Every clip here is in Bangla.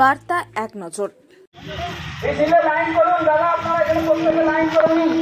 বার্তা এক নজর।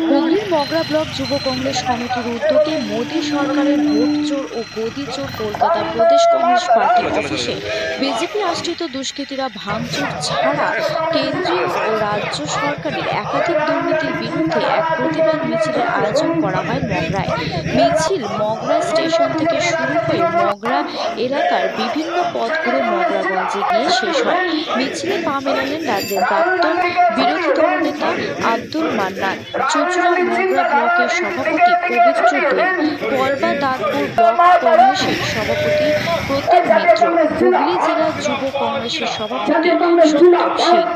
হুগলির মগরা ব্লক যুব কংগ্রেস কমিটির উদ্যোগে মোদী সরকারের ভোট চোর ও গদি চোর কলকাতা প্রদেশ কংগ্রেস পার্টি অফিসে বিজেপি আশ্রিত দুষ্কৃতীরা ভাঙচুর ছাড়া কেন্দ্রীয় ও রাজ্য সরকারের একাধিক দুর্নীতির বিরুদ্ধে এক প্রতিবাদ মিছিলের আয়োজন করা হয় মগরায়। মিছিল মগরা স্টেশন থেকে শুরু হয়ে মগরা এলাকার বিভিন্ন পথ ঘুরে মগরাগঞ্জে গিয়ে শেষ হয়। মিছিলে পা মেলালেন রাজ্যের প্রাক্তন বিরোধী দলনেতা আব্দুল মান্নান, চুচুড়া মগরা ব্লকের সভাপতি পবিত্র দেব পলবা দাঁতপুর ব্লক কংগ্রেসের সভাপতি প্রতীক মিত্র, হুগলি জেলা যুব কংগ্রেসের সভাপতি সত্যম সিং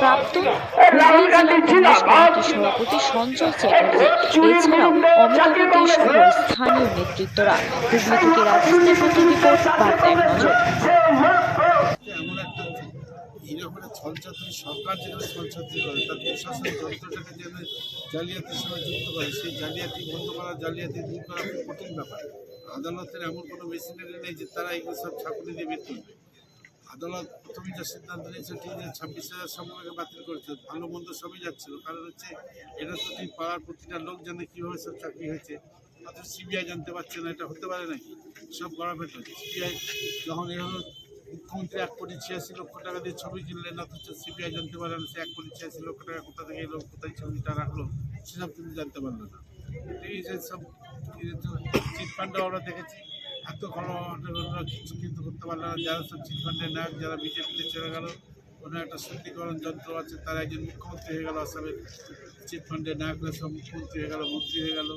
প্রাক্তন হুগলি জেলা কংগ্রেস কমিটির সভাপতি সঞ্জয় চ্যাটার্জি, এছাড়াও অমিতাভ স্থানীয় নেতৃত্বরা হুগলি থেকে ত্রিপাঠী রিপোর্ট বার্তা এক নজর এমন একটা এইরকম সরকার যেখানে ছলচাতুরি করে, তার প্রশাসন যন্ত্রটাকে যেন জালিয়াতির সঙ্গে যুক্ত করে, সেই জালিয়াতি বন্ধ করা, জালিয়াতি দূর করা খুব কঠিন ব্যাপার। আদালতের এমন কোনো মেশিনারি নেই যে তারা এগুলো সব ছাকুনি দিয়ে বের করবে। আদালত প্রথমে যে সিদ্ধান্ত নিয়েছে, ঠিক যে ছাব্বিশ হাজার সম্পর্কে বাতিল করেছে, ভালো মন্দ সবই যাচ্ছিল। কারণ হচ্ছে, এটা তো ঠিক পাড়ার প্রতিটা লোক জানে কীভাবে সব চাকরি হয়েছে। অথচ সিবিআই জানতে পারছে না, এটা হতে পারে নাকি? সব গড়াফেট হচ্ছে। সিবিআই যখন এভাবে মুখ্যমন্ত্রী এক কোটি ছিয়াশি লক্ষ টাকা দিয়ে ছবি কিনলেন অথচ সিবিআই জানতে পারে না সে এক কোটি ছিয়াশি লক্ষ টাকা কোথা থেকে এলো, কোথায় ছবিটা রাখল সেসব কিন্তু জানতে পারল না। এই যে সব চিটফান্ডে আমরা দেখেছি, এত ঘটনা কিছু কিন্তু করতে পারল না। যারা সব চিটফান্ডের নায়ক, যারা বিজেপিতে চলে গেল, কোনো একটা শুদ্ধিকরণ যন্ত্র আছে, তারা একজন মুখ্যমন্ত্রী হয়ে গেল আসামের চিটফান্ডের নায়ক হয়ে সব মুখ্যমন্ত্রী হয়ে গেল, মন্ত্রী হয়ে গেল।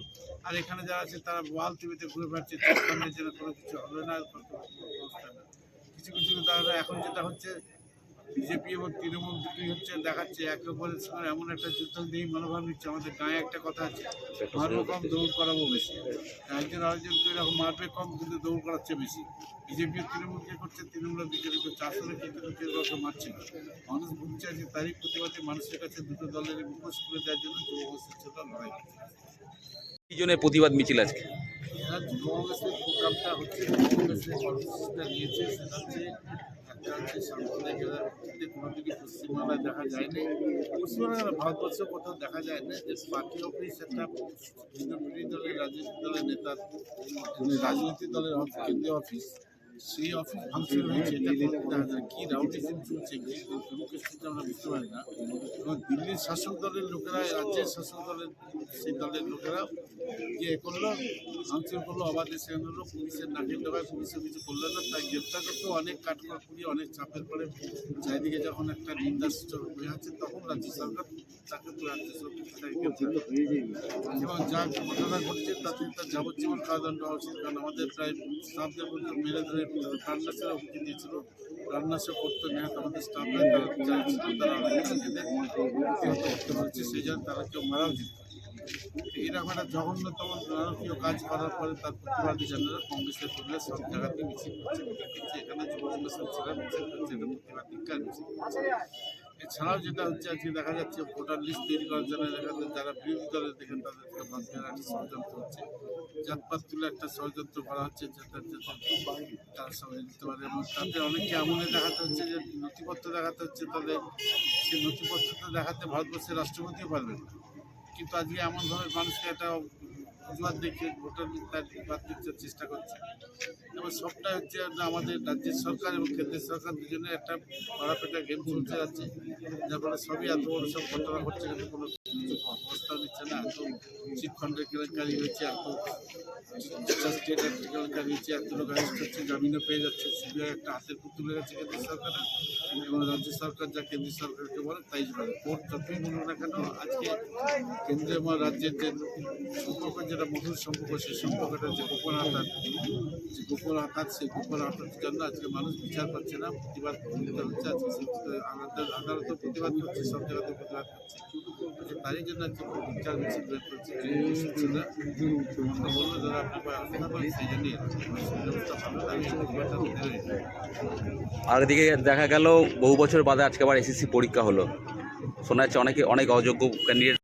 আর এখানে যারা আছে, তারা ওয়াল টিভিতে ঘুরে বেড়াচ্ছে, চিটফান্ডের জন্য কোনো কিছু হবে না কিছু কিছু তারা এখন যেটা হচ্ছে বিজেপি এবং তৃণমূল দুটোই হচ্ছে দেখাচ্ছে, একে অপরের সঙ্গে এমন একটা যুদ্ধ দিয়ে মনোভাব নিচ্ছে, আমাদের গায়ে একটা কথা আছে মারবো কম দৌড় করাবো বেশি, একজন আরেকজনকে এরকম মারবে কম, কিন্তু দৌড় করাচ্ছে বেশি বিজেপি তৃণমূলকে করছে, তৃণমূল বিজেপি করছে আসলে কিন্তু কাউকে মারছে না, মানুষ ভুগছে যে তারই প্রতিবাদে মানুষের কাছে দুটো দলের মুখোশ করে দেওয়ার জন্য যুব অবস্থা লড়াই কি জন্য প্রতিবাদ মিছিল আজকে? এরা যুব প্রোগ্রামটা হচ্ছে কংগ্রেসের কর্মসূচিটা নিয়েছে, সেটা হচ্ছে একটা হচ্ছে সাম্প্রদায়িক এলাকার ভিত্তিতে কোনো দিকে পশ্চিমবাংলায় দেখা যায় না পশ্চিমবাংলার ভারতবর্ষে কোথাও দেখা যায় না যে পার্টি অফিস একটা বিভিন্ন বিরোধী দলের রাজনৈতিক দলের নেতার রাজনৈতিক দলের কেন্দ্রীয় অফিস সেই অফিস ভাঙচুর হয়েছে, এটা করতে রাউডিজম চলছে, কি ডেমোক্রেসিটা আমরা বুঝতে পারি না। এবং দিল্লির শাসক দলের লোকেরা, রাজ্যের শাসক দলের, সেই দলের লোকেরা এ করল, ভাঙচুর করল, অবাধে সেখানে হলো পুলিশের নাকের ডোকায় পুলিশের কিছু করল না, তাই গ্রেপ্তার করতেও অনেক কাঠখড় পুড়িয়ে অনেক চাপের পরে চারিদিকে যখন একটা নিন্দা সূচক হয়ে যাচ্ছে তখন রাজ্য সরকার তাকে তো রাজ্য সরকার এবং যা ঘটনা ঘটছে, তাতে তার যাবজ্জীবন কারাদণ্ড হওয়া উচিত, কারণ আমাদের প্রায় স্টাফদের মেরে ধরে প্রাণনাশের হুমকি দিয়েছিল প্রাণনাশক করতে নেয় আমাদের স্টাফরা তারা চাইছিল ছিল, তারা করতে পারছে সেই জন্য তারা কেউ মারা উচিত এরকম একটা জঘন্যতম নারকীয় কাজ করার পরে তার প্রতিবাদী জানারা কংগ্রেসের করলে সব জায়গাতে মিছিল করছে এখানে যুব কংগ্রেসের ছেলেরা মিছিল করছে এটা প্রতিবাদ ধিক্কার মিছিল করছে। এছাড়াও যেটা হচ্ছে আজকে দেখা যাচ্ছে ভোটার লিস্ট তৈরি করার জন্য দেখা যারা বিরোধী দলের দেখেন তাদেরকে বাঁধতে একটা ষড়যন্ত্র হচ্ছে। জাতপাত তুলে একটা ষড়যন্ত্র করা হচ্ছে যাতে তার সবাই দিতে পারে এবং তাতে অনেকে এমন দেখাতে হচ্ছে যে নথিপত্র দেখাতে হচ্ছে তাদের। সেই নথিপত্রটা দেখাতে ভারতবর্ষের রাষ্ট্রপতিও পারবেন না। কিন্তু আজকে এমনভাবে মানুষকে একটা অজুহাত দেখে ভোটার তার বাদ দিতে চেষ্টা করছে। এবং সবটা হচ্ছে আমাদের রাজ্যের সরকার এবং কেন্দ্রের সরকার দুজনের একটা কড়াপেটা গেম চলতে যাচ্ছে। যার ফলে সবই এত বড় সব ঘটনা ঘটছে, কোনো অবস্থা নিচ্ছে না, এত চিটফান্ডের কেলেঙ্কারি হয়েছে, এত স্টেট একটা কেলেঙ্কারি হয়েছে এত লোক হচ্ছে, জামিনও পেয়ে যাচ্ছে। সিবিআই একটা হাতের পুতুল তুলে গেছে কেন্দ্র সরকারের। এবং রাজ্য সরকার যা কেন্দ্রীয় সরকারকে বলে, তাই কোর্ট যতই বলুন না কেন, আজকে কেন্দ্র এবং রাজ্যের যে সম্পর্ক, যেটা মধুর সম্পর্ক, সেই সম্পর্কটা যে গোপন আঘাত, যে গোপন আঘাত, সেই গোপন আঘাতের জন্য আজকে মানুষ বিচার পাচ্ছে না, প্রতিবাদ করতে হচ্ছে, আজকে আদালতও প্রতিবাদ করছে, সব জায়গাতে প্রতিবাদ করছে। তারই জন্য আজকে বিচার মিছিল বের করছে বলল আর এদিকে দেখা গেল বহু বছর বাদে আজকে আবার এসএসসি পরীক্ষা হলো। শোনা যাচ্ছে অনেকে, অনেক অযোগ্য ক্যান্ডিডেট